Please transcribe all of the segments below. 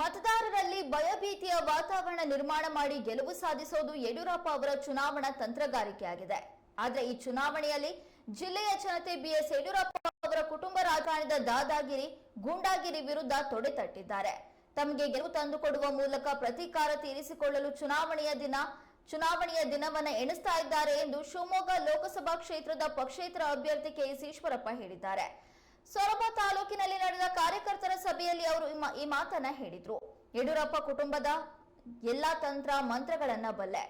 ಮತದಾರರಲ್ಲಿ ಭಯಭೀತಿಯ ವಾತಾವರಣ ನಿರ್ಮಾಣ ಮಾಡಿ ಗೆಲುವು ಸಾಧಿಸೋದು ಯಡಿಯೂರಪ್ಪ ಅವರ ಚುನಾವಣಾ ತಂತ್ರಗಾರಿಕೆಯಾಗಿದೆ. ಆದರೆ ಈ ಚುನಾವಣೆಯಲ್ಲಿ ಜಿಲ್ಲೆಯ ಜನತೆ ಬಿಎಸ್ ಯಡಿಯೂರಪ್ಪ ಅವರ ಕುಟುಂಬ ರಾಜಧಾನಿದ ದಾದಾಗಿರಿ, ಗೂಂಡಾಗಿರಿ ವಿರುದ್ಧ ತೊಡೆತಟ್ಟಿದ್ದಾರೆ ತಮಗೆ ಗೆಲುವು ತಂದುಕೊಡುವ ಮೂಲಕ ಪ್ರತೀಕಾರ ತೀರಿಸಿಕೊಳ್ಳಲು ಚುನಾವಣೆಯ ದಿನ, ಚುನಾವಣೆಯ ದಿನವನ್ನ ಎಣಿಸ್ತಾ ಇದ್ದಾರೆ ಎಂದು ಶಿವಮೊಗ್ಗ ಲೋಕಸಭಾ ಕ್ಷೇತ್ರದ ಪಕ್ಷೇತರ ಅಭ್ಯರ್ಥಿ ಕೆಎಸ್ ಈಶ್ವರಪ್ಪ ಹೇಳಿದ್ದಾರೆ. ಸೊರಬ ತಾಲೂಕಿನಲ್ಲಿ ನಡೆದ ಕಾರ್ಯಕರ್ತರ ಸಭೆಯಲ್ಲಿ ಅವರು ಈ ಮಾತನ್ನ ಹೇಳಿದ್ರು. ಯಡಿಯೂರಪ್ಪ ಕುಟುಂಬದ ಎಲ್ಲಾ ತಂತ್ರ ಮಂತ್ರಗಳನ್ನ ಬಲ್ಲೆ.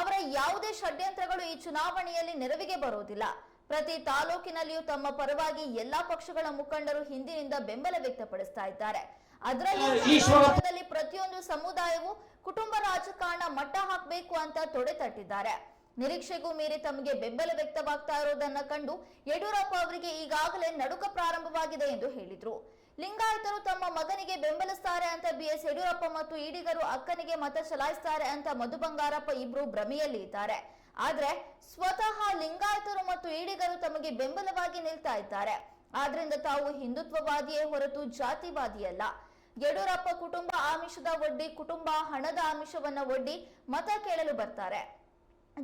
ಅವರ ಯಾವುದೇ ಷಡ್ಯಂತ್ರಗಳು ಈ ಚುನಾವಣೆಯಲ್ಲಿ ನೆರವಿಗೆ ಬರೋದಿಲ್ಲ. ಪ್ರತಿ ತಾಲೂಕಿನಲ್ಲಿಯೂ ತಮ್ಮ ಪರವಾಗಿ ಎಲ್ಲಾ ಪಕ್ಷಗಳ ಮುಖಂಡರು ಹಿಂದಿನಿಂದ ಬೆಂಬಲ ವ್ಯಕ್ತಪಡಿಸ್ತಾ ಇದ್ದಾರೆ. ಅದರಲ್ಲಿ ಪ್ರತಿಯೊಂದು ಸಮುದಾಯವು ಕುಟುಂಬ ರಾಜಕಾರಣ ಮಟ್ಟ ಹಾಕಬೇಕು ಅಂತ ತೊಡೆ ತಟ್ಟಿದ್ದಾರೆ. ನಿರೀಕ್ಷೆಗೂ ಮೀರಿ ತಮಗೆ ಬೆಂಬಲ ವ್ಯಕ್ತವಾಗ್ತಾ ಇರೋದನ್ನ ಕಂಡು ಯಡಿಯೂರಪ್ಪ ಅವರಿಗೆ ಈಗಾಗಲೇ ನಡುಕ ಪ್ರಾರಂಭವಾಗಿದೆ ಎಂದು ಹೇಳಿದ್ರು. ಲಿಂಗಾಯತರು ತಮ್ಮ ಮಗನಿಗೆ ಬೆಂಬಲಿಸ್ತಾರೆ ಅಂತ ಬಿಎಸ್ ಯಡಿಯೂರಪ್ಪ ಮತ್ತು ಈಡಿಗರು ಅಕ್ಕನಿಗೆ ಮತ ಚಲಾಯಿಸ್ತಾರೆ ಅಂತ ಮಧು ಬಂಗಾರಪ್ಪ ಇಬ್ರು ಭ್ರಮೆಯಲ್ಲಿ ಇದ್ದಾರೆ. ಆದ್ರೆ ಸ್ವತಃ ಲಿಂಗಾಯತರು ಮತ್ತು ಈಡಿಗರು ತಮಗೆ ಬೆಂಬಲವಾಗಿ ನಿಲ್ತಾ ಇದ್ದಾರೆ. ಆದ್ರಿಂದ ತಾವು ಹಿಂದುತ್ವವಾದಿಯೇ ಹೊರತು ಜಾತಿವಾದಿಯಲ್ಲ. ಯಡಿಯೂರಪ್ಪ ಕುಟುಂಬ ಆಮಿಷದ ಒಡ್ಡಿ, ಕುಟುಂಬ ಹಣದ ಆಮಿಷವನ್ನ ಒಡ್ಡಿ ಮತ ಕೇಳಲು ಬರ್ತಾರೆ.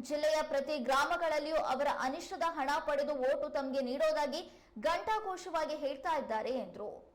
ಜಿಲ್ಲೆಯ ಪ್ರತಿ ಗ್ರಾಮಗಳಲ್ಲಿಯೂ ಅವರ ಅನಿಷ್ಟದ ಹಣ ಪಡೆದು ಓಟು ತಮಗೆ ನೀಡೋದಾಗಿ ಘಂಟಾಘೋಷವಾಗಿ ಹೇಳ್ತಾ ಇದ್ದಾರೆ ಎಂದ್ರು.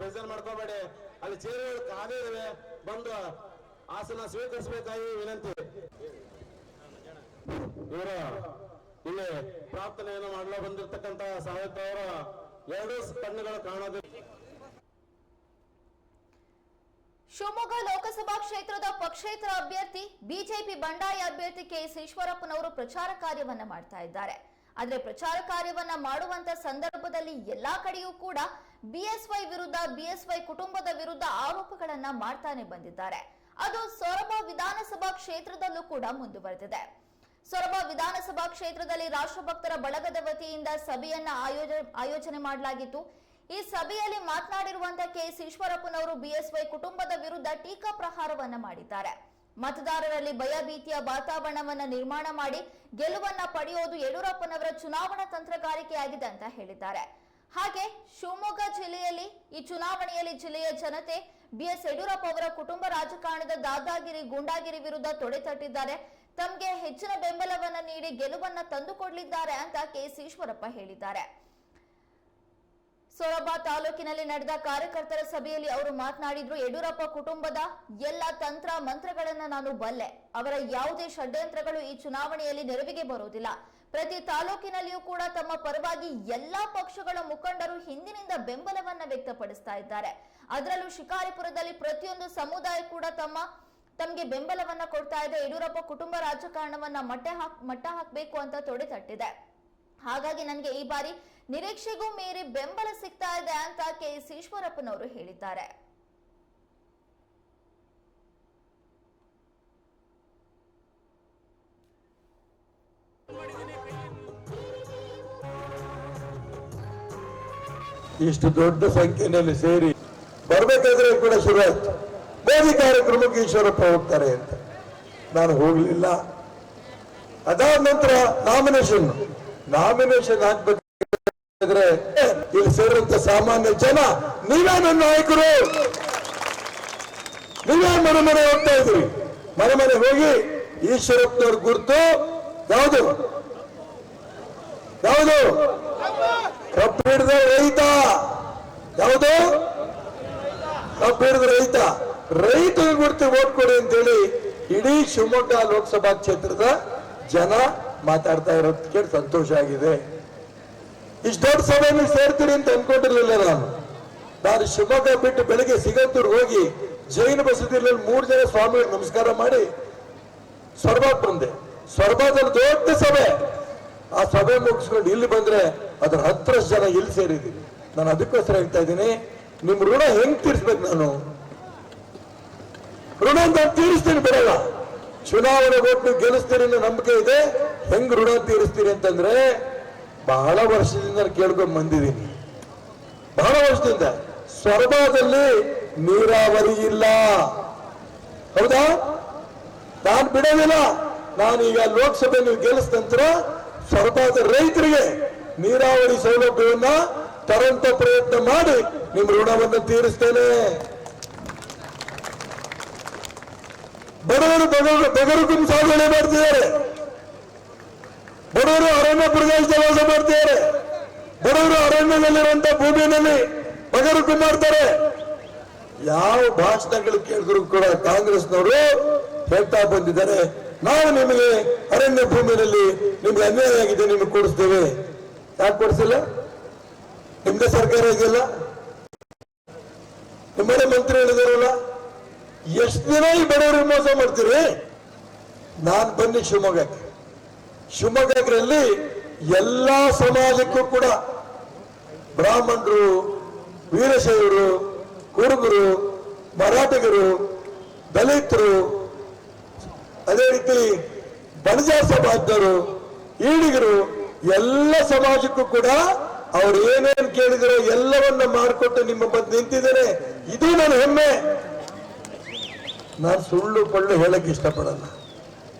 ಬೇಜಾರ್ ಮಾಡ್ಕೋಬೇಡಿ. ಅಲ್ಲಿ ಚೇರುಗಳು ಖಾಲಿ ಇವೆ. ಬಂದು ಆಸನ ಸ್ವೀಕರಿಸಬೇಕಾಗಿ ವಿನಂತಿ. ಇವರು, ಇಲ್ಲಿ ಪ್ರಾರ್ಥನೆಯನ್ನು ಮಾಡಲು ಬಂದಿರತಕ್ಕಂತ ಸಾಹಿತ್ಯ ಅವರ ಎರಡು ಕಣ್ಣುಗಳು ಕಾಣೋದು. ಶಿವಮೊಗ್ಗ ಲೋಕಸಭಾ ಕ್ಷೇತ್ರದ ಪಕ್ಷೇತರ ಅಭ್ಯರ್ಥಿ, ಬಿಜೆಪಿ ಬಂಡಾಯ ಅಭ್ಯರ್ಥಿ ಕೆಎಸ್ ಈಶ್ವರಪ್ಪನವರು ಪ್ರಚಾರ ಕಾರ್ಯವನ್ನ ಮಾಡ್ತಾ ಇದ್ದಾರೆ. ಆದ್ರೆ ಪ್ರಚಾರ ಕಾರ್ಯವನ್ನ ಮಾಡುವಂತ ಸಂದರ್ಭದಲ್ಲಿ ಎಲ್ಲಾ ಕಡೆಯೂ ಕೂಡ ಬಿಎಸ್ವೈ ವಿರುದ್ಧ ಬಿಎಸ್ವೈ ಕುಟುಂಬದ ವಿರುದ್ಧ ಆರೋಪಗಳನ್ನ ಮಾಡ್ತಾನೆ ಬಂದಿದ್ದಾರೆ. ಅದು ಸೊರಬ ವಿಧಾನಸಭಾ ಕ್ಷೇತ್ರದಲ್ಲೂ ಕೂಡ ಮುಂದುವರೆದಿದೆ. ಸೊರಬ ವಿಧಾನಸಭಾ ಕ್ಷೇತ್ರದಲ್ಲಿ ರಾಷ್ಟ್ರಭಕ್ತರ ಬಳಗದ ವತಿಯಿಂದ ಸಭೆಯನ್ನ ಆಯೋಜನೆ ಆಯೋಜನೆ ಮಾಡಲಾಗಿತ್ತು. ಈ ಸಭೆಯಲ್ಲಿ ಮಾತನಾಡಿರುವಂತಹ ಕೆಎಸ್ ಈಶ್ವರಪ್ಪನವರು ಬಿಎಸ್ವೈ ಕುಟುಂಬದ ವಿರುದ್ಧ ಟೀಕಾ ಪ್ರಹಾರವನ್ನ ಮಾಡಿದ್ದಾರೆ. ಮತದಾರರಲ್ಲಿ ಭಯಭೀತಿಯ ವಾತಾವರಣವನ್ನ ನಿರ್ಮಾಣ ಮಾಡಿ ಗೆಲುವನ್ನ ಪಡೆಯೋದು ಯಡಿಯೂರಪ್ಪನವರ ಚುನಾವಣಾ ತಂತ್ರಗಾರಿಕೆಯಾಗಿದೆ ಅಂತ ಹೇಳಿದ್ದಾರೆ. ಹಾಗೆ ಶಿವಮೊಗ್ಗ ಜಿಲ್ಲೆಯಲ್ಲಿ ಈ ಚುನಾವಣೆಯಲ್ಲಿ ಜಿಲ್ಲೆಯ ಜನತೆ ಬಿಎಸ್ ಯಡಿಯೂರಪ್ಪ ಅವರ ಕುಟುಂಬ ರಾಜಕಾರಣದ ದಾದಾಗಿರಿ, ಗೂಂಡಾಗಿರಿ ವಿರುದ್ಧ ತೊಡೆತಟ್ಟಿದ್ದಾರೆ ತಮಗೆ ಹೆಚ್ಚಿನ ಬೆಂಬಲವನ್ನ ನೀಡಿ ಗೆಲುವನ್ನ ತಂದುಕೊಡಲಿದ್ದಾರೆ ಅಂತ ಕೆಎಸ್ ಈಶ್ವರಪ್ಪ ಹೇಳಿದ್ದಾರೆ. ಸೊರಬ ತಾಲೂಕಿನಲ್ಲಿ ನಡೆದ ಕಾರ್ಯಕರ್ತರ ಸಭೆಯಲ್ಲಿ ಅವರು ಮಾತನಾಡಿದ್ರು, ಯಡಿಯೂರಪ್ಪ ಕುಟುಂಬದ ಎಲ್ಲ ತಂತ್ರ ಮಂತ್ರಗಳನ್ನ ನಾನು ಬಲ್ಲೆ. ಅವರ ಯಾವುದೇ ಷಡ್ಯಂತ್ರಗಳು ಈ ಚುನಾವಣೆಯಲ್ಲಿ ನೆರವಿಗೆ ಬರುವುದಿಲ್ಲ. ಪ್ರತಿ ತಾಲೂಕಿನಲ್ಲಿಯೂ ಕೂಡ ತಮ್ಮ ಪರವಾಗಿ ಎಲ್ಲಾ ಪಕ್ಷಗಳ ಮುಖಂಡರು ಹಿಂದಿನಿಂದ ಬೆಂಬಲವನ್ನ ವ್ಯಕ್ತಪಡಿಸ್ತಾ ಇದ್ದಾರೆ. ಅದರಲ್ಲೂ ಶಿಕಾರಿಪುರದಲ್ಲಿ ಪ್ರತಿಯೊಂದು ಸಮುದಾಯ ಕೂಡ ತಮ್ಮ ತಮಗೆ ಬೆಂಬಲವನ್ನ ಕೊಡ್ತಾ ಇದೆ. ಯಡಿಯೂರಪ್ಪ ಕುಟುಂಬ ರಾಜಕಾರಣವನ್ನ ಮಟ್ಟ ಹಾಕ್ ಮಟ್ಟ ಹಾಕಬೇಕು ಅಂತ ತೊಡೆ ತಟ್ಟಿದೆ. ಹಾಗಾಗಿ ನನಗೆ ಈ ಬಾರಿ ನಿರೀಕ್ಷೆಗೂ ಮೀರಿ ಬೆಂಬಲ ಸಿಗ್ತಾ ಇದೆ ಅಂತ ಕೆ ಎಸ್ ಈಶ್ವರಪ್ಪನವರು ಹೇಳಿದ್ದಾರೆ. ಇಷ್ಟು ದೊಡ್ಡ ಸಂಖ್ಯೆಯಲ್ಲಿ ಸೇರಿ ಬರ್ಬೇಕಾದ್ರೆ ಕೂಡ ಶುರುವಾಯ್ತು ಮೋದಿ ಕಾರ್ಯಕ್ರಮಕ್ಕೆ ಈಶ್ವರಪ್ಪ ಹೋಗ್ತಾರೆ ಅಂತ. ನಾನು ಹೋಗ್ಲಿಲ್ಲ. ಅದಾದ ನಂತರ ನಾಮಿನೇಷನ್ ನಾಮಿನೇಷನ್ ಹಾಕ್ಬೇಕಾದ್ರೆ ಇಲ್ಲಿ ಸೇರಿದಂತ ಸಾಮಾನ್ಯ ಜನ, ನೀವೇ ನನ್ನ ನಾಯಕರು. ನೀವೇ ಮನೆ ಮನೆ ಹೋಗ್ತಾ ಇದ್ರಿ ಮನೆ ಮನೆ ಹೋಗಿ ಈಶ್ವರಪ್ಪನವ್ರ ಗುರುತು, ಯಾವುದು? ಯಾವುದು? ಕಬ್ಬು ರೈತ. ಯಾವುದು? ಕಬ್ಬು ಹಿಡಿದ ರೈತ. ರೈತನ ಗುರುತು ಓಟ್ ಕೊಡಿ ಅಂತೇಳಿ ಇಡೀ ಶಿವಮೊಗ್ಗ ಲೋಕಸಭಾ ಕ್ಷೇತ್ರದ ಜನ ಮಾತಾಡ್ತಾ ಇರೋದು ಕೇಳಿ ಸಂತೋಷ ಆಗಿದೆ. ಇಷ್ಟು ದೊಡ್ಡ ಸಭೆಯಲ್ಲಿ ಸೇರ್ತೀರಿ ಅಂತ ಅನ್ಕೊಂಡಿರ್ಲಿಲ್ಲ ನಾನು. ನಾನು ಶಿವಮೊಗ್ಗ ಬಿಟ್ಟು ಬೆಳಿಗ್ಗೆ ಸಿಗಂತೂರ್ ಹೋಗಿ ಜೈನ ಬಸದಿಯಲ್ಲಿ ಮೂರು ಜನ ಸ್ವಾಮಿಗಳು ನಮಸ್ಕಾರ ಮಾಡಿ ಸೊರಬಾಗ್ ಬಂದೆ. ದೊಡ್ಡ ಸಭೆ. ಆ ಸಭೆ ಮುಗಿಸ್ಕೊಂಡು ಇಲ್ಲಿ ಬಂದ್ರೆ ಅದ್ರ ಹತ್ತರಷ್ಟು ಜನ ಇಲ್ಲಿ ಸೇರಿದೀನಿ ನಾನು ಅದಕ್ಕೋಸ್ಕರ ಹೇಳ್ತಾ ಇದ್ದೀನಿ, ನಿಮ್ ಋಣ ಹೆಂಗ್ ತೀರಿಸ್ಬೇಕು ನಾನು? ಋಣ ನಾನು ತೀರಿಸ್ತೀನಿ ಬರಲ್ಲ ಚುನಾವಣೆ ಕೊಟ್ಟು ಗೆಲ್ಲಿಸ್ತೀರಿ ಅನ್ನೋ ನಂಬಿಕೆ ಇದೆ. ಹೆಂಗ್ ಋಣ ತೀರಿಸ್ತೀರಿ ಅಂತಂದ್ರೆ ಬಹಳ ವರ್ಷದಿಂದ ಕೇಳ್ಕೊಂಡು ಬಂದಿದ್ದೀನಿ. ಬಹಳ ವರ್ಷದಿಂದ. ಸ್ವರ್ಭದಲ್ಲಿ ನೀರಾವರಿ ಇಲ್ಲ. ಹೌದಾ? ನಾನು ಬಿಡೋದಿಲ್ಲ. ನಾನೀಗ ಲೋಕಸಭೆ ನೀವು ಗೆಲ್ಲಿಸಿದ ನಂತರ ಸೊರಬಾದ ರೈತರಿಗೆ ನೀರಾವರಿ ಸೌಲಭ್ಯವನ್ನ ತರಂತ ಪ್ರಯತ್ನ ಮಾಡಿ ನಿಮ್ಮ ಋಣವನ್ನು ತೀರಿಸ್ತೇನೆ. ಬಡವರು ಬಗರು ಬಗರು ಸಾಧನೆ ಮಾಡ್ತಿದ್ದಾರೆ. ಬಡವರು ಅರಣ್ಯ ಪ್ರದೇಶದಲ್ಲಿ ವಾಸ ಮಾಡ್ತಿದ್ದಾರೆ. ಬಡವರು ಅರಣ್ಯದಲ್ಲಿರುವಂತಹ ಭೂಮಿಯಲ್ಲಿ ಬಗರುಕು ಮಾಡ್ತಾರೆ ಯಾವ ಭಾಷಣಗಳು ಕೇಳಿದ್ರು ಕೂಡ ಕಾಂಗ್ರೆಸ್ನವರು ಹೇಳ್ತಾ ಬಂದಿದ್ದಾರೆ. ನಾವು ನಿಮಗೆ ಅರಣ್ಯ ಭೂಮಿಯಲ್ಲಿ ನಿಮ್ಗೆ ಅನ್ಯಾಯ ಆಗಿದೆ, ನಿಮಗೆ ಕೊಡಿಸ್ತೇವೆ. ಯಾಕೆ ಕೊಡಿಸಿಲ್ಲ? ನಿಮ್ದೇ ಸರ್ಕಾರ ಇದೆಯಲ್ಲ? ನಿಮ್ಮನೆ ಮಂತ್ರಿ ಹೇಳಿದಾರಲ್ಲ? ಎಷ್ಟು ದಿನ ಈ ಬಡವರು ಮೋಸ ಮಾಡ್ತೀರಿ? ನಾನ್ ಬನ್ನಿ ಶಿವಮೊಗ್ಗಕ್ಕೆ. ಶಿವಮೊಗ್ಗದಲ್ಲಿ ಎಲ್ಲ ಸಮಾಜಕ್ಕೂ ಕೂಡ ಬ್ರಾಹ್ಮಣರು, ವೀರಶೈವರು, ಕುರುಬರು, ಮರಾಠಿಗರು, ದಲಿತರು, ಅದೇ ರೀತಿ ಬಣಜ ಸಮಾಜದವರು, ಈಡಿಗರು, ಎಲ್ಲ ಸಮಾಜಕ್ಕೂ ಕೂಡ ಅವ್ರು ಏನೇನು ಕೇಳಿದರೋ ಎಲ್ಲವನ್ನ ಮಾಡಿಕೊಟ್ಟು ನಿಮ್ಮ ಬಂದು ನಿಂತಿದ್ದೇನೆ. ಇದು ನನ್ನ ಹೆಮ್ಮೆ. ನಾನು ಸುಳ್ಳು ಪಳ್ಳು ಹೇಳಕ್ ಇಷ್ಟಪಡಲ್ಲ.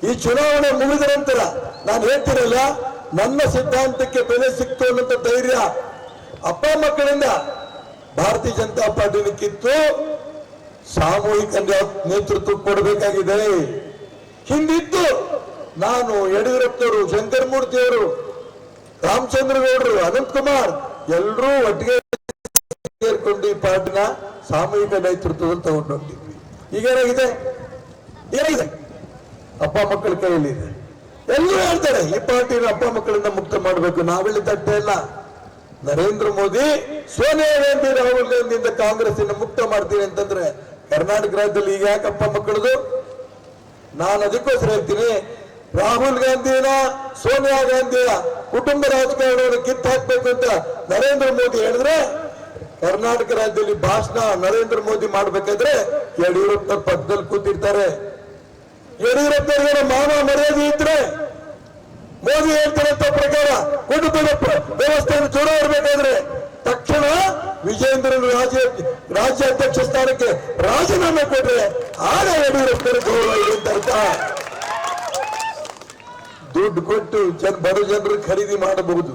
ಈ ಚುನಾವಣೆ ಮುಗಿದ ನಂತರ ನಾನು ಹೇಳ್ತಿರಲ್ಲ, ನನ್ನ ಸಿದ್ಧಾಂತಕ್ಕೆ ಬೆಲೆ ಸಿಕ್ತು ಅನ್ನೋ ಧೈರ್ಯ ಅಪ್ಪ ಮಕ್ಕಳಿಂದ ಭಾರತೀಯ ಜನತಾ ಪಾರ್ಟಿನ ಕಿತ್ತು, ಸಾಮೂಹಿಕ ನೇತೃತ್ವ ಕೊಡಬೇಕಾಗಿದೆ. ಹಿಂದಿತ್ತು ನಾನು ಯಡಿಯೂರಪ್ಪನವರು, ಶಂಕರಮೂರ್ತಿಯವರು ರಾಮಚಂದ್ರ ಗೌಡರು ಅನಂತ್ ಕುಮಾರ್ ಎಲ್ಲರೂ ಒಟ್ಟಿಗೆ ಸೇರ್ಕೊಂಡು ಈ ಪಾರ್ಟಿನ ಸಾಮೂಹಿಕ ನೇತೃತ್ವದಲ್ಲಿ ತಗೊಂಡು ಈಗ ಏನಾಗಿದೆ? ಏನಾಗಿದೆ? ಅಪ್ಪ ಮಕ್ಕಳ ಕೈಯಲ್ಲಿ ಇದೆ. ಎಲ್ಲರೂ ಹೇಳ್ತಾರೆ, ಈ ಪಾರ್ಟಿನ ಅಪ್ಪ ಮಕ್ಕಳಿಂದ ಮುಕ್ತ ಮಾಡಬೇಕು. ನಾವೆಲ್ಲ ತಟ್ಟೆ ಇಲ್ಲ. ನರೇಂದ್ರ ಮೋದಿ ಸೋನಿಯಾ ಗಾಂಧಿ, ರಾಹುಲ್ ಗಾಂಧಿಯಿಂದ ಕಾಂಗ್ರೆಸ್ಸಿನ ಮುಕ್ತ ಮಾಡ್ತೀನಿ ಅಂತಂದ್ರೆ ಕರ್ನಾಟಕ ರಾಜ್ಯದಲ್ಲಿ ಈಗ ಯಾಕೆ ಅಪ್ಪ ಮಕ್ಕಳದು? ನಾನು ಅದಕ್ಕೋಸ್ಕರ ಹೇಳ್ತೀನಿ, ರಾಹುಲ್ ಗಾಂಧಿನ, ಸೋನಿಯಾ ಗಾಂಧಿಯ ಕುಟುಂಬ ರಾಜಕಾರಣವನ್ನು ಕಿತ್ತು ಹಾಕ್ಬೇಕು ಅಂತ ನರೇಂದ್ರ ಮೋದಿ ಹೇಳಿದ್ರೆ, ಕರ್ನಾಟಕ ರಾಜ್ಯದಲ್ಲಿ ಭಾಷಣ ನರೇಂದ್ರ ಮೋದಿ ಮಾಡ್ಬೇಕಾದ್ರೆ ಯಡಿಯೂರಪ್ಪ ಪಕ್ಕದಲ್ಲಿ ಕೂತಿರ್ತಾರೆ. ಯಡಿಯೂರಪ್ಪನವರಿಗೆ ಮಾನ ಮರ್ಯಾದೆ ಇದ್ರೆ ಮೋದಿ ಹೇಳ್ತಾರಂತ ಪ್ರಕಾರ ಕುಟುಂಬದ ವ್ಯವಸ್ಥೆಯನ್ನು ಚೂಡ ಇರಬೇಕಾದ್ರೆ ತಕ್ಷಣ ವಿಜೇಂದ್ರನ ರಾಜ್ಯ ರಾಜ್ಯಾಧ್ಯಕ್ಷ ಸ್ಥಾನಕ್ಕೆ ರಾಜೀನಾಮೆ ಕೊಟ್ರೆ ಆಗ ಯಡಿಯೂರಪ್ಪನ ಗೌರವ ಅಂತ ದುಡ್ಡು ಕೊಟ್ಟು ಜನ, ಬಡ ಜನರು ಖರೀದಿ ಮಾಡಬಹುದು.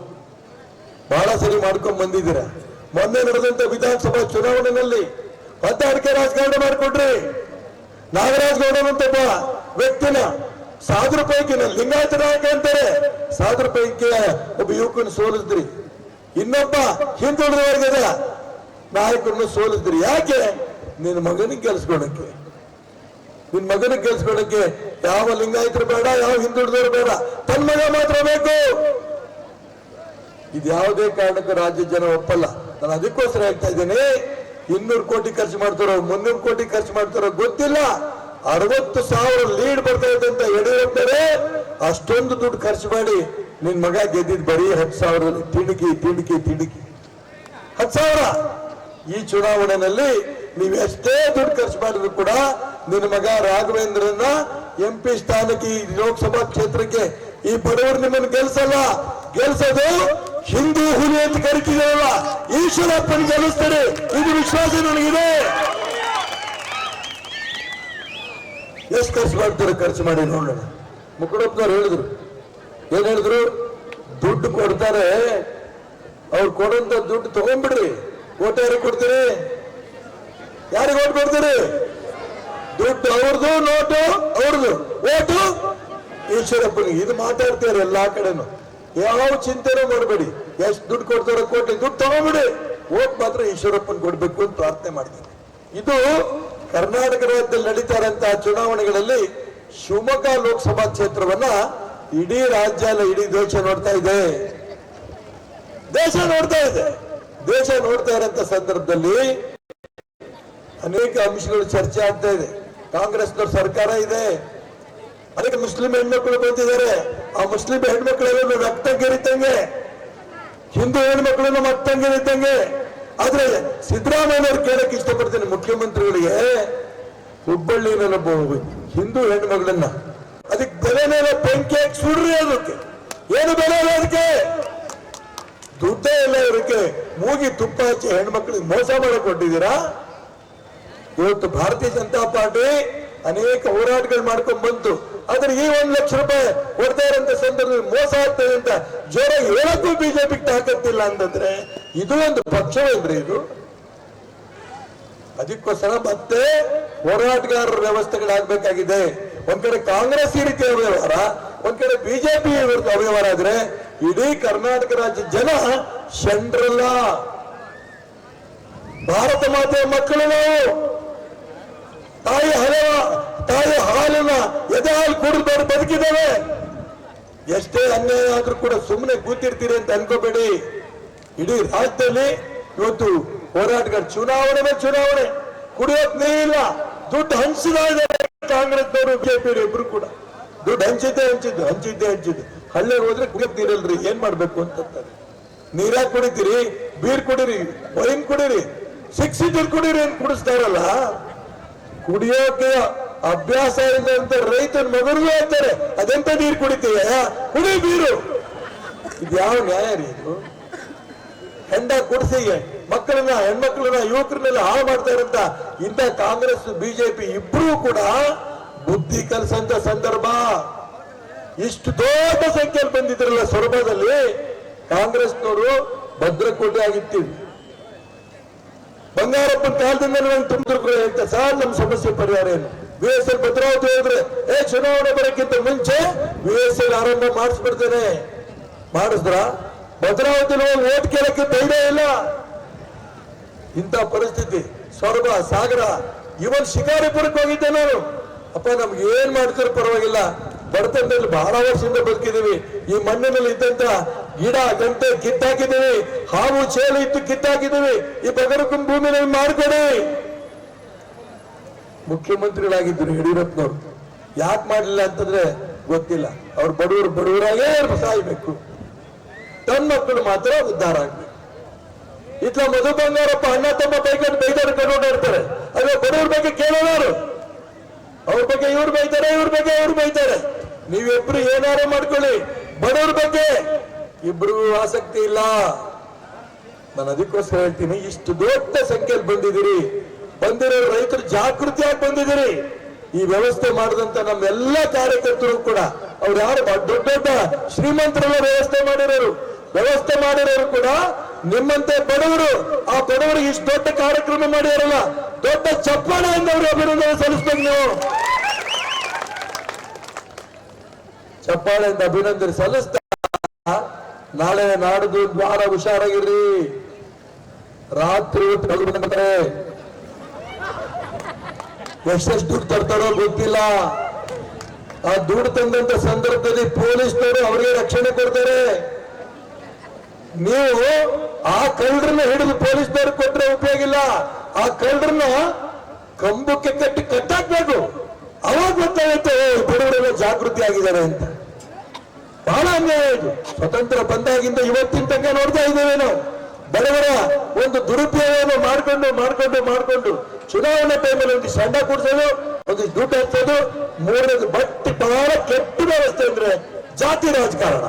ಬಹಳ ಸರಿ ಮಾಡ್ಕೊಂಡ್ ಬಂದಿದ್ದೀರ. ಮೊನ್ನೆ ನಡೆದಂತ ವಿಧಾನಸಭಾ ಚುನಾವಣೆಯಲ್ಲಿ ಹೊತ್ತಾಡಿಕೆ ರಾಜಕಾರಣ ಮಾಡಿಕೊಟ್ರಿ ನಾಗರಾಜ್ ಗೌಡನಂತ ಒಬ್ಬ ವ್ಯಕ್ತಿನ ಸಾವಿರ ಪೈಕಿನ ಲಿಂಗಾಯತ ನಾಯಕ ಅಂತಾರೆ. ಸಾವಿರ ಪೈಕಿಯ ಒಬ್ಬ ಯುವಕನ ಸೋಲಿದ್ರಿ ಇನ್ನೊಬ್ಬ ಹಿಂದುಳಿದ ವರ್ಗದ ನಾಯಕರನ್ನು ಸೋಲಿದ್ರಿ ಯಾಕೆ? ನಿನ್ನ ಮಗನಿಗೆ ಗೆಲ್ಸ್ಕೊಳಕ್ಕೆ. ನಿನ್ ಮಗನಿಗೆ ಗೆಲ್ಸ್ಕೊಳಕ್ಕೆ ಯಾವ ಲಿಂಗಾಯತರು ಬೇಡ, ಯಾವ ಹಿಂದುಳಿದವರು ಬೇಡ. ತನ್ನ ಮಗ ಮಾತ್ರ ಬೇಕು. ಇದ್ಯಾವುದೇ ಕಾರಣಕ್ಕೂ ರಾಜ್ಯ ಜನ ಒಪ್ಪಲ್ಲ. ನಾನು ಅದಕ್ಕೋಸ್ಕರ ಹೇಳ್ತಾ ಇದ್ದೇನೆ. ಇನ್ನೂರು ಕೋಟಿ ಖರ್ಚು ಮಾಡ್ತಾರೋ, ಮುನ್ನೂರು ಕೋಟಿ ಖರ್ಚು ಮಾಡ್ತಾರೋ ಗೊತ್ತಿಲ್ಲ. ಅರವತ್ತು ಸಾವಿರ ಲೀಡ್ ಬರ್ತಾ ಇದೆ ಅಂತ ಯಡಿಯೂರಪ್ಪನವರೇ ಅಷ್ಟೊಂದು ದುಡ್ಡು ಖರ್ಚು ಮಾಡಿ ನಿನ್ ಮಗ ಗೆದ್ದಿದ್ ಬರೀ ಹತ್ತು ಸಾವಿರದಲ್ಲಿ ತಿಣುಕಿ ತಿಣುಕಿ ತಿಣುಕಿ. ಹತ್ತು ಸಾವಿರ. ಈ ಚುನಾವಣೆಯಲ್ಲಿ ನೀವು ಎಷ್ಟೇ ದುಡ್ಡು ಖರ್ಚು ಮಾಡಿದ್ರು ಕೂಡ ನಿನ್ನ ಮಗ ರಾಘವೇಂದ್ರನ ಎಂ ಪಿ ಸ್ಥಾನಕ್ಕೆ ಈ ಲೋಕಸಭಾ ಕ್ಷೇತ್ರಕ್ಕೆ ಈ ಬಡವರು ನಿಮ್ಮನ್ನು ಗೆಲ್ಸಲ್ಲ. ಗೆಲ್ಸೋದು ಹಿಂದೂ ಹುಲಿ ಅಂತ ಕರಿತಿದ್ದೇವಲ್ಲ ಈಶ್ವರಪ್ಪನ ಗೆಲ್ಲಿಸ್ತಾರೆ ಇದು ವಿಶ್ವಾಸ ನನಗಿದೆ. ಎಷ್ಟು ಖರ್ಚು ಮಾಡ್ತಾರೆ ಖರ್ಚು ಮಾಡಿ ನೋಡೋಣ. ಮುಖಡಪ್ಪನವ್ರು ಹೇಳಿದ್ರು. ಏನ್ ಹೇಳಿದ್ರು? ದುಡ್ಡು ಕೊಡ್ತಾರೆ. ಅವ್ರು ಕೊಡಂತ ದುಡ್ಡು ತಗೊಂಡ್ಬಿಡ್ರಿ. ಓಟ್ ಯಾರಿಗೆ ಕೊಡ್ತೀರಿ? ಯಾರಿಗೆ ಓಟ್ ಕೊಡ್ತೀರಿ? ದುಡ್ಡು ಅವ್ರದ್ದು, ನೋಟು ಅವ್ರದ್ದು. ಓಟು ಈಶ್ವರಪ್ಪನಿಗೆ. ಇದು ಮಾತಾಡ್ತಾರೆ ಎಲ್ಲಾ ಕಡೆನು. ಯಾವ ಚಿಂತೆನೂ ಮಾಡಬೇಡಿ. ಎಷ್ಟು ದುಡ್ಡು ಕೊಡ್ತಾರೋ ಕೋಟಿ ದುಡ್ಡು ತಗೊಂಬಿಡಿ. ಓಟ್ ಮಾತ್ರ ಈಶ್ವರಪ್ಪನ್ ಕೊಡ್ಬೇಕು ಅಂತ ಪ್ರಾರ್ಥನೆ ಮಾಡ್ತೀನಿ. ಇದು ಕರ್ನಾಟಕ ರಾಜ್ಯದಲ್ಲಿ ನಡೀತಾ ಇರುವಂತಹ ಚುನಾವಣೆಗಳಲ್ಲಿ ಶಿವಮೊಗ್ಗ ಲೋಕಸಭಾ ಕ್ಷೇತ್ರವನ್ನ ಇಡೀ ರಾಜ್ಯ ಅಲ್ಲ ಇಡೀ ದೇಶ ನೋಡ್ತಾ ಇದೆ. ದೇಶ ನೋಡ್ತಾ ಇದೆ. ದೇಶ ನೋಡ್ತಾ ಇರೋಂಥ ಸಂದರ್ಭದಲ್ಲಿ ಅನೇಕ ಅಂಶಗಳು ಚರ್ಚೆ ಆಗ್ತಾ ಇದೆ. ಕಾಂಗ್ರೆಸ್ನವ್ರ ಸರ್ಕಾರ ಇದೆ. ಅನೇಕ ಮುಸ್ಲಿಂ ಹೆಣ್ಮಕ್ಳು ಬಂದಿದ್ದಾರೆ. ಆ ಮುಸ್ಲಿಂ ಹೆಣ್ಮಕ್ಳೆಲ್ಲ ರಕ್ತಂಗೆರಿತಂಗೆ ಹಿಂದೂ ಹೆಣ್ಮಕ್ಳನ್ನು ಮತ್ತಂಗೆರಿತಂಗೆ ಆದ್ರೆ ಸಿದ್ದರಾಮಯ್ಯವ್ರು ಕೇಳಕ್ ಇಷ್ಟಪಡ್ತೀನಿ ಮುಖ್ಯಮಂತ್ರಿಗಳಿಗೆ. ಹುಬ್ಬಳ್ಳಿ ಒಬ್ಬ ಹಿಂದೂ ಹೆಣ್ಮಗಳನ್ನ. ಅದಕ್ಕೆ ಬೆಲೆ ಮೇಲೆ ಬೆಂಕಿ ಸುಡ್ರಿ ಅದಕ್ಕೆ ಏನು ಬೆಲೆ ಇಲ್ಲ ಅದಕ್ಕೆ? ದುಡ್ಡೇ ಇಲ್ಲ ಇವರಿಗೆ. ಮೂಗಿ ತುಪ್ಪ ಹಚ್ಚಿ ಹೆಣ್ಮಕ್ಳಿಗೆ ಮೋಸ ಮಾಡಕ್ ಇವತ್ತು ಭಾರತೀಯ ಜನತಾ ಪಾರ್ಟಿ ಅನೇಕ ಹೋರಾಟಗಳು ಮಾಡ್ಕೊಂಡ್ ಬಂತು ಆದ್ರೆ ಈ ಒಂದ್ ಲಕ್ಷ ರೂಪಾಯಿ ಕೊಡ್ತಾ ಇರೋಂಥ ಸಂದರ್ಭದಲ್ಲಿ ಮೋಸ ಆಗ್ತದೆ ಅಂತ ಜ್ವರ ಹೇಳಕ್ಕೂ ಬಿಜೆಪಿಗೆ ತಾಕತ್ತಿಲ್ಲ ಅಂತಂದ್ರೆ ಇದು ಒಂದು ಪಕ್ಷವೇನ್ರಿ ಇದು? ಅದಕ್ಕೋಸ್ಕರ ಮತ್ತೆ ಹೋರಾಟಗಾರರ ವ್ಯವಸ್ಥೆಗಳಾಗಬೇಕಾಗಿದೆ. ಒಂದ್ ಕಡೆ ಕಾಂಗ್ರೆಸ್ ಈ ರೀತಿ ಅವ್ಯವಹಾರ, ಒಂದ್ ಕಡೆ ಬಿಜೆಪಿ ಅವ್ಯವಹಾರ ಆದ್ರೆ ಇಡೀ ಕರ್ನಾಟಕ ರಾಜ್ಯ ಜನ ಶಂಡ್ರಲ್ಲ. ಭಾರತ ಮಾತೆಯ ಮಕ್ಕಳು ನಾವು. ತಾಯಿ ಹಲವ ತಾಯಿ ಹಾಲಿನ ಎದೆ ಹಾಲು ಕುಡಿದು ಬದುಕಿದ್ದೇವೆ. ಎಷ್ಟೇ ಅನ್ಯಾಯ ಆದ್ರೂ ಕೂಡ ಸುಮ್ಮನೆ ಕೂತಿರ್ತೀರಿ ಅಂತ ಅನ್ಕೋಬೇಡಿ. ಇಡೀ ರಾಜ್ಯದಲ್ಲಿ ಇವತ್ತು ಹೋರಾಟಗಾರ ಚುನಾವಣೆ ಚುನಾವಣೆ. ಕುಡಿಯೋಕ್ ಇಲ್ಲ, ದುಡ್ಡು ಹಂಚಿದ ಕಾಂಗ್ರೆಸ್ನವರು ಬಿಜೆಪಿ ಇಬ್ರು ಕೂಡ. ದುಡ್ಡು ಹಂಚಿದ್ದೆ ಹಂಚಿದ್ದು ಹಂಚಿದ್ದೆ ಹಂಚಿದ್ದು. ಹಳ್ಳಿಗೆ ಹೋದ್ರೆ ಕುಡಿಯೋಕ್ ನೀರಲ್ರಿ, ಏನ್ ಮಾಡ್ಬೇಕು ಅಂತಂತಾರೆ. ನೀರಾಗ್ ಕುಡಿತೀರಿ, ಬೀರ್ ಕುಡೀರಿ, ವೈನ್ ಕುಡೀರಿ ಸಿಕ್ಸಿದ್ದು ಕುಡೀರಿ ಅಂತ ಕುಡಿಸ್ತಾರಲ್ಲ ಕುಡಿಯೋಕೆ ಅಭ್ಯಾಸ ಇಲ್ಲದಂತ ರೈತನ ಮಗರು ಹೇಳ್ತಾರೆ, ಅದೆಂತ ನೀರು ಕುಡಿತೀಯ? ಕುಡಿ ನೀರು. ಇದು ಯಾವ ನ್ಯಾಯ ರೀ ಇದು? ಹೆಂಡ ಕುಡಿಸಿಗೆ ಮಕ್ಕಳನ್ನ, ಹೆಣ್ಮಕ್ಳನ್ನ, ಯುವಕರನ್ನೆಲ್ಲ ಹಾಳು ಮಾಡ್ತಾ ಇರಂತ ಇಂಥ ಕಾಂಗ್ರೆಸ್, ಬಿಜೆಪಿ ಇಬ್ರು ಕೂಡ ಬುದ್ಧಿ ಕಲಿಸಂತ ಸಂದರ್ಭ. ಇಷ್ಟು ದೊಡ್ಡ ಸಂಖ್ಯೆಯಲ್ಲಿ ಬಂದಿದ್ರಲ್ಲ ಸೊರಬದಲ್ಲಿ ಕಾಂಗ್ರೆಸ್ನವರು ಭದ್ರಕೋಟೆ ಆಗಿರ್ತೀವಿ. ಬಂಗಾರಪ್ಪನ ಕಾಲದಿಂದ ನನಗೆ ತುಂಬಿದ್ರು ಅಂತ ಸರ್ ನಮ್ಮ ಸಮಸ್ಯೆ ಪರಿಹಾರ ಏನು? ಬಿ ಎಸ್ ಎಲ್ ಭದ್ರಾವತಿ ಹೋದ್ರೆ, ಏ, ಚುನಾವಣೆ ಬರೋಕ್ಕಿಂತ ಮುಂಚೆ ಬಿ ಎಸ್ ಎಲ್ ಆರಂಭ ಮಾಡಿಸ್ಬಿಡ್ತೇನೆ. ಮಾಡಿಸಿದ್ರ? ಭದ್ರಾವತಿ ಹೋಗಿ ಓಟ್ ಕೇಳಕ್ಕೆ ಧೈರ್ಯ ಇಲ್ಲ. ಇಂಥ ಪರಿಸ್ಥಿತಿ. ಸ್ವರ್ಗ, ಸಾಗರ ಇವನ್ ಶಿಕಾರಿಪುರಕ್ಕೆ ಹೋಗಿದ್ದೆ ನಾನು. ಅಪ್ಪ, ನಮ್ಗೆ ಏನ್ ಮಾಡ್ತಾರೋ ಪರವಾಗಿಲ್ಲ. ಬಡತನದಲ್ಲಿ ಬಹಳ ವರ್ಷದಿಂದ ಬದುಕಿದೀವಿ ಈ ಮಣ್ಣಿನಲ್ಲಿ ಇದ್ದಂತ ಗಿಡ ಗಂಟೆ ಕಿತ್ತಾಕಿದ್ದೀವಿ, ಹಾವು ಚೇಳು ಇತ್ತು ಕಿತ್ತಾಕಿದ್ದೀವಿ, ಈ ಬಗರಕುಂ ಭೂಮಿ ನಮ್ಗೆ ಮಾಡ್ಕೊಡಿ ಮುಖ್ಯಮಂತ್ರಿಗಳಾಗಿದ್ರು ಯಡಿಯೂರಪ್ಪನವರು. ಯಾಕೆ ಮಾಡಲಿಲ್ಲ ಅಂತಂದ್ರೆ ಗೊತ್ತಿಲ್ಲ. ಅವ್ರು ಬಡವರು ಬಡವರಾಗೇ ಸಾಯ್ಬೇಕು. ತನ್ನ ಮಕ್ಕಳು ಮಾತ್ರ ಉದ್ಧಾರ ಆಗ್ಬೇಕು. ಇತ್ಲ ಮಧು ಬಂಗಾರಪ್ಪ ಅಣ್ಣ ತಮ್ಮ ಬೈಕೊಂಡು ಬೈದಾರ ಕರ್ಕೊಂಡಾಡ್ತಾರೆ ಅದೇ ಬಡವ್ರ ಬಗ್ಗೆ ಕೇಳೋರು ಅವ್ರ ಬಗ್ಗೆ ಇವ್ರು ಬೈತಾರೆ, ಇವ್ರ ಬಗ್ಗೆ ಇವ್ರು ಬೈತಾರೆ. ನೀವಿಬ್ರು ಏನಾರು ಮಾಡ್ಕೊಳ್ಳಿ. ಬಡವ್ರ ಬಗ್ಗೆ ಇಬ್ರಿಗೂ ಆಸಕ್ತಿ ಇಲ್ಲ. ನಾನು ಅದಕ್ಕೋಸ್ಕರ ಹೇಳ್ತೀನಿ, ಇಷ್ಟು ದೊಡ್ಡ ಸಂಖ್ಯೆಯಲ್ಲಿ ಬಂದಿದ್ದೀರಿ. ಬಂದಿರೋ ರೈತರು ಜಾಗೃತಿಯಾಗಿ ಬಂದಿದ್ದೀರಿ. ಈ ವ್ಯವಸ್ಥೆ ಮಾಡಿದಂತ ನಮ್ಮೆಲ್ಲ ಕಾರ್ಯಕರ್ತರು ಕೂಡ, ಅವ್ರು ಯಾರು ದೊಡ್ಡ ದೊಡ್ಡ ಶ್ರೀಮಂತರೆಲ್ಲ ವ್ಯವಸ್ಥೆ ಮಾಡಿರೋರು. ವ್ಯವಸ್ಥೆ ಮಾಡಿರೋರು ಕೂಡ ನಿಮ್ಮಂತೆ ಬಡವರು. ಆ ಬಡವರು ಇಷ್ಟು ದೊಡ್ಡ ಕಾರ್ಯಕ್ರಮ ಮಾಡಿರಲ್ಲ ದೊಡ್ಡ ಚಪ್ಪಾಳೆಯಿಂದ ಅವರು ಅಭಿನಂದನೆ ಸಲ್ಲಿಸ್ಬೇಕು ನೀವು. ಚಪ್ಪಾಳೆಯಿಂದ ಅಭಿನಂದನೆ ಸಲ್ಲಿಸ್ತಾ ನಾಳೆ ನಾಡಿದ್ದು ದ್ವಾರ ಹುಷಾರಾಗಿರ್ರಿ. ರಾತ್ರಿ ಹೊತ್ತು ಎಷ್ಟೆಷ್ಟು ದುಡ್ಡು ತರ್ತಾರೋ ಗೊತ್ತಿಲ್ಲ. ಆ ದುಡ್ಡು ತಂದಂತ ಸಂದರ್ಭದಲ್ಲಿ ಪೊಲೀಸ್ನವರು ಅವರಿಗೆ ರಕ್ಷಣೆ ಕೊಡ್ತಾರೆ. ನೀವು ಆ ಕಳ್ಳರನ್ನ ಹಿಡಿದು ಪೊಲೀಸ್ನವ್ರಿಗೆ ಕೊಟ್ರೆ ಉಪಯೋಗ ಇಲ್ಲ. ಆ ಕಳ್ಳರನ್ನ ಕಂಬಕ್ಕೆ ಕಟ್ಟಿ ಕಟ್ಟಾಕ್ಬೇಕು. ಅವಾಗ ಗೊತ್ತಾಗುತ್ತೆ ಬಿಡುಗಡೆ ಜಾಗೃತಿ ಆಗಿದ್ದಾರೆ ಅಂತ. ಬಹಳ ಅನ್ಯಾಯ ಇದು. ಸ್ವತಂತ್ರ ಬಂದಾಗಿಂದ ಇವತ್ತಿನ ತನಕ ನೋಡ್ತಾ ಇದ್ದೇವೆ ನಾವು. ಬಡವರ ಒಂದು ದುರುಪಯೋಗವನ್ನು ಮಾಡ್ಕೊಂಡು ಮಾಡ್ಕೊಂಡು ಮಾಡ್ಕೊಂಡು ಚುನಾವಣೆ ಟೈಮಲ್ಲಿ ಒಂದು ಸಂಡ ಕೊಡ್ಸೋದು, ಒಂದು ದುಡ್ಡು ಹಚ್ಚೋದು ಮೂರನೇದು ಬಟ್ಟಿ ಬಹಳ ಕೆಟ್ಟ ವ್ಯವಸ್ಥೆ ಅಂದ್ರೆ ಜಾತಿ ರಾಜಕಾರಣ.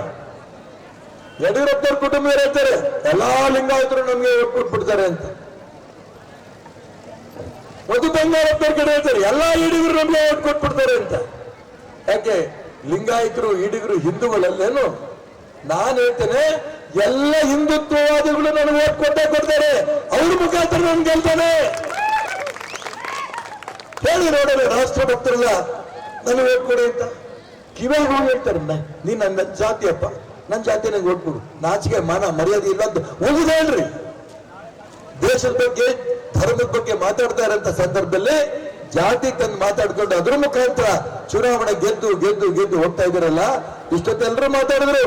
ಯಡಿಯೂರಪ್ಪನವ್ರ ಕುಟುಂಬದವ್ರು ಹೇಳ್ತಾರೆ? ಎಲ್ಲಾ ಲಿಂಗಾಯತರು ನಮ್ಗೆ ಕೊಟ್ಬಿಡ್ತಾರೆ ಅಂತ. ಮಧು ಬಂಗಾರಪ್ಪನವ್ರ ಕಡೆ ಹೇಳ್ತಾರೆ, ಎಲ್ಲಾ ಹಿಡಿದ್ರು ನಮ್ಗೆ ಕೊಟ್ಬಿಡ್ತಾರೆ ಅಂತ. ಯಾಕೆ? ಲಿಂಗಾಯತರು ಹಿಡಿಗರು ಹಿಂದೂಗಳಲ್ಲೇನು? ನಾನು ಹೇಳ್ತೇನೆ, ಎಲ್ಲ ಹಿಂದುತ್ವವಾದಿಗಳು ನನಗೆ ಓಟ್ ಕೊಟ್ಟೇ ಕೊಡ್ತಾರೆ. ಅವ್ರ ಮುಖಾಂತರ ನನ್ ಗೆಲ್ತಾನೆ. ಹೇಳಿ ನೋಡಲ್ಲ ರಾಷ್ಟ್ರಭಕ್ತರಲ್ಲ ನನಗೆ ಓಟ್ ಕೊಡಿ ಅಂತ. ಕಿವೇ ಹೋಗಿ ಹೇಳ್ತಾರೆ ನೀನ್ ನನ್ನ ಜಾತಿಯಪ್ಪ ನನ್ನ ಜಾತಿ ನಂಗೆ ಓಟ್ ಕೊಡು. ನಾಚಿಕೆ, ಮಾನ, ಮರ್ಯಾದೆ ಇಲ್ಲ ಅಂತ ಹೋಗುದ ಹೇಳ್ರಿ. ದೇಶದ ಬಗ್ಗೆ, ಧರ್ಮದ ಬಗ್ಗೆ ಮಾತಾಡ್ತಾ ಇರೋಂಥ ಸಂದರ್ಭದಲ್ಲಿ ಜಾತಿ ತಂದು ಮಾತಾಡ್ಕೊಂಡು ಅದ್ರ ಮುಖಾಂತರ ಚುನಾವಣೆ ಗೆದ್ದು ಗೆದ್ದು ಗೆದ್ದು ಹೋಗ್ತಾ ಇದ್ರಲ್ಲ ಇಷ್ಟೊತ್ತು ಎಲ್ಲರೂ ಮಾತಾಡಿದ್ರು.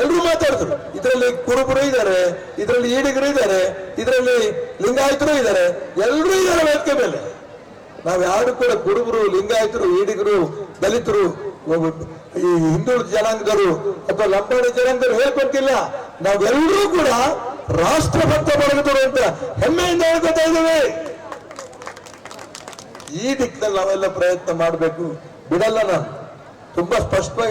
ಎಲ್ರು ಮಾತಾಡಿದ್ರು. ಇದರಲ್ಲಿ ಕುರುಬರು ಇದ್ದಾರೆ, ಇದರಲ್ಲಿ ಈಡಿಗರು ಇದ್ದಾರೆ, ಇದರಲ್ಲಿ ಲಿಂಗಾಯತರು ಇದ್ದಾರೆ. ಎಲ್ಲರೂ ಇದ್ದಾರೆ ವೇದಿಕೆ ಮೇಲೆ. ನಾವ್ ಯಾರು ಕೂಡ ಕುರುಬರು, ಲಿಂಗಾಯತರು, ಈಡಿಗರು, ದಲಿತರು ಈ ಹಿಂದುಳಿದ ಜನಾಂಗದವರು, ಅಥವಾ ಲಂಬಾಣಿ ಜನಾಂಗದವರು ಹೇಳ್ಕೊಟ್ಟಿಲ್ಲ. ನಾವೆಲ್ಲರೂ ಕೂಡ ರಾಷ್ಟ್ರಭಕ್ತ ಬಳಗದವರು ಅಂತ ಹೆಮ್ಮೆಯಿಂದ ಹೇಳ್ಕೊತಾ ಇದ್ದೇವೆ. ಈ ದಿಕ್ಕಿನಲ್ಲಿ ನಾವೆಲ್ಲ ಪ್ರಯತ್ನ ಮಾಡಬೇಕು. ಬಿಡಲ್ಲ ನಾನು. ತುಂಬಾ ಸ್ಪಷ್ಟವಾಗಿ